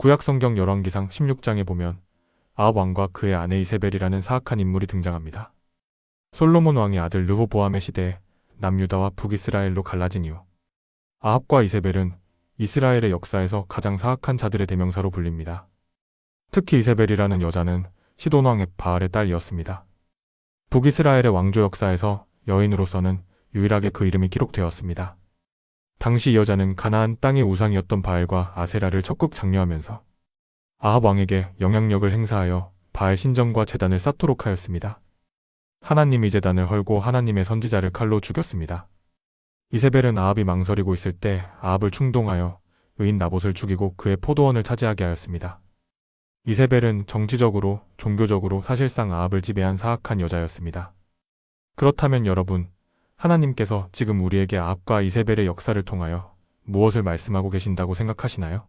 구약성경 열왕기상 16장에 보면 아합 왕과 그의 아내 이세벨이라는 사악한 인물이 등장합니다. 솔로몬 왕의 아들 르호보암의 시대에 남유다와 북이스라엘로 갈라진 이후 아합과 이세벨은 이스라엘의 역사에서 가장 사악한 자들의 대명사로 불립니다. 특히 이세벨이라는 여자는 시돈 왕 바알의 딸이었습니다. 북이스라엘의 왕조 역사에서 여인으로서는 유일하게 그 이름이 기록되었습니다. 당시 이 여자는 가나안 땅의 우상이었던 바알과 아세라를 적극 장려하면서 아합 왕에게 영향력을 행사하여 바알 신전과 재단을 쌓도록 하였습니다. 하나님이 재단을 헐고 하나님의 선지자를 칼로 죽였습니다. 이세벨은 아합이 망설이고 있을 때 아합을 충동하여 의인 나봇을 죽이고 그의 포도원을 차지하게 하였습니다. 이세벨은 정치적으로, 종교적으로 사실상 아합을 지배한 사악한 여자였습니다. 그렇다면 여러분, 하나님께서 지금 우리에게 아합과 이세벨의 역사를 통하여 무엇을 말씀하고 계신다고 생각하시나요?